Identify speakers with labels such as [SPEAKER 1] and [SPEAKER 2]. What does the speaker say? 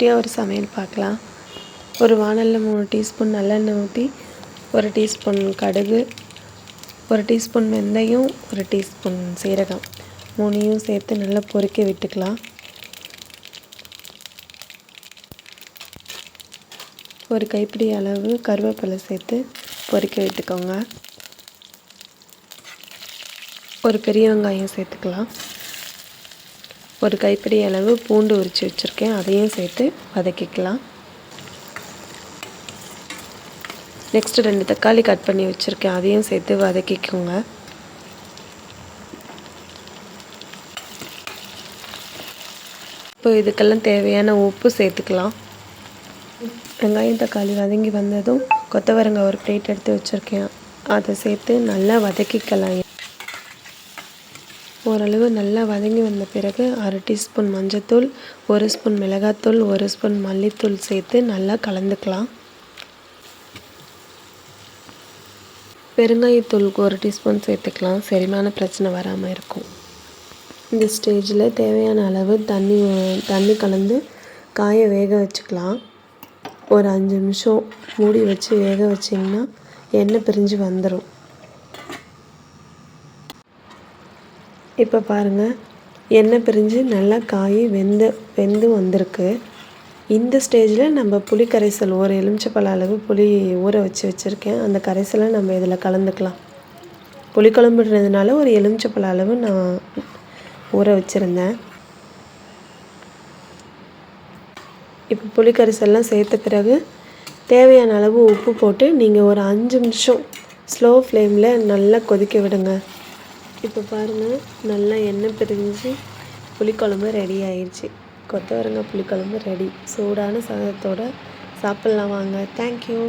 [SPEAKER 1] குட்டியாக ஒரு சமையல் பார்க்கலாம். ஒரு வானலில் மூணு டீஸ்பூன் நல்லெண்ணெய் ஊற்றி ஒரு டீஸ்பூன் கடுகு ஒரு டீஸ்பூன் வெந்தயம் ஒரு டீஸ்பூன் சீரகம். மூணையும் சேர்த்து நல்லா பொறுக்க விட்டுக்கலாம். ஒரு கைப்பிடி அளவு கருவேப்பிலை சேர்த்து பொறுக்க விட்டுக்கோங்க. ஒரு பெரிய வெங்காயம் சேர்த்துக்கலாம். ஒரு கைப்பிடி அளவு பூண்டு உரித்து வச்சுருக்கேன். அதையும் சேர்த்து வதக்கிக்கலாம். நெக்ஸ்ட்டு ரெண்டு தக்காளி கட் பண்ணி வச்சுருக்கேன். அதையும் சேர்த்து வதக்கிக்கோங்க. இப்போ இதுக்கெல்லாம் தேவையான உப்பு சேர்த்துக்கலாம். வெங்காயம் தக்காளி வதங்கி வந்ததும் கொத்தவரங்காய் ஒரு பிளேட் எடுத்து வச்சுருக்கேன். அதை சேர்த்து நல்லா வதக்கிக்கலாம். ஓரளவு நல்லா வதங்கி வந்த பிறகு அரை டீஸ்பூன் மஞ்சத்தூள் ஒரு ஸ்பூன் மிளகாத்தூள் ஒரு ஸ்பூன் மல்லித்தூள் சேர்த்து நல்லா கலந்துக்கலாம். பெருங்காயத்தூளுக்கு ஒரு டீஸ்பூன் சேர்த்துக்கலாம். செரிமான பிரச்சனை வராமல் இருக்கும். இந்த ஸ்டேஜில் தேவையான அளவு தண்ணி தண்ணி கலந்து காயை வேக வச்சுக்கலாம். ஒரு அஞ்சு நிமிஷம் மூடி வச்சு வேக வச்சிங்கன்னா எண்ணெய் பிரிஞ்சு வந்துடும் இப்போ பாருங்கள் எண்ணெய் பிரிஞ்சு நல்லா காய் வெந்து வெந்து வந்திருக்கு. இந்த ஸ்டேஜில் நம்ம புளி கரைசல் ஒரு எலுமிச்சப்பழ அளவு புளி ஊற வச்சு வச்சுருக்கேன். அந்த கரைசலை நம்ம இதில் கலந்துக்கலாம். புளி புளிக்குழம்புன்றதுனால ஒரு எலுமிச்சப்பழ அளவு நான் ஊற வச்சுருந்தேன். இப்போ புளி கரைசல்லாம் சேர்த்த பிறகு தேவையான அளவு உப்பு போட்டு நீங்கள் ஒரு அஞ்சு நிமிஷம் ஸ்லோ ஃப்ளேமில் நல்லா கொதிக்க விடுங்க. இப்போ பாருங்கள் நல்லா எண்ணெய் பிரிஞ்சு புளிக்குழம்பு ரெடி ஆயிடுச்சு கொத்தவரங்காய் புளிக்குழம்பு ரெடி சூடான சாதத்தோடு சாப்பிட்லாம் வாங்க. தேங்க்யூ